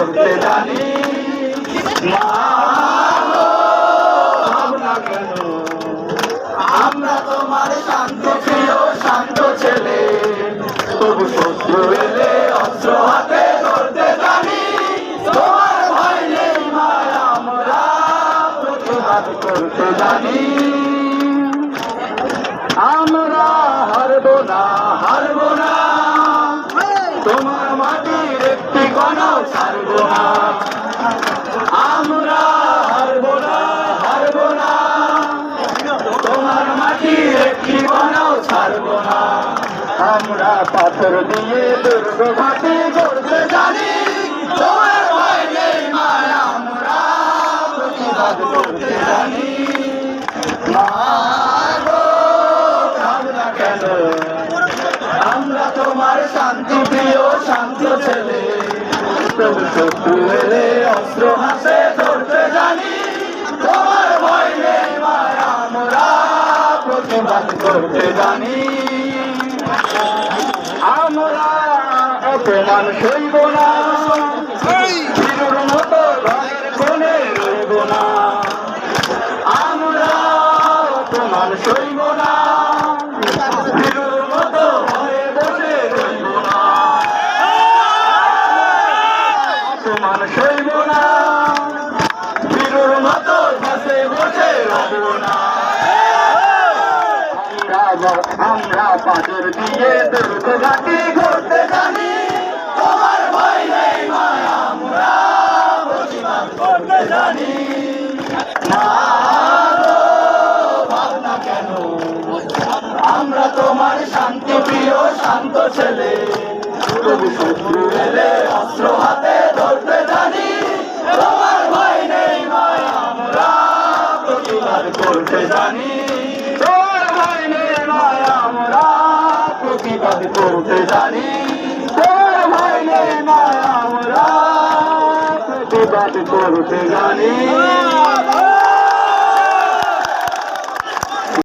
করতে জানি। মা ভাবনা কেন? আমরা তোমার শান্ত প্রিয় শান্ত ছেলে। তবু শত্রু এলে অস্ত্র হাতে ধরতে জানি। তোমার ভয় নেই আমরা করতে জানি। আমরা হারবো না হারবো না। তোমার গণ ছাড়ব না। আমরা পাথর দিয়ে দুর্গ ঘাটে করতে জানি, তোমার ভয় মায় আমরা করতে জানি। শান্তি প্রিয়, শান্ত ছেলে। অস্ত্র প্রতিবাদ করতে জানি। আমরা অপমান সইব না। শিশুর মতো ঘরের কোণে রইব না। আমরা সইব না। অপমান সইব না শিশুর মতো ঘাসে বসে রইব না আমরা পাথর দিয়ে ঘুরতে জানি তোমার ভয় নেই আমরা জানি। আমরা তোমার শান্তি, প্রিয়, শান্ত ছেলে। শত্রু এলে অস্ত্র হাতে ধরতে জানি। তোমার ভয় নেই আমরা করতে জানি। করতে জানি। তোর ভয় নেই মায় আমরা প্রতিবাদ করতে জানি।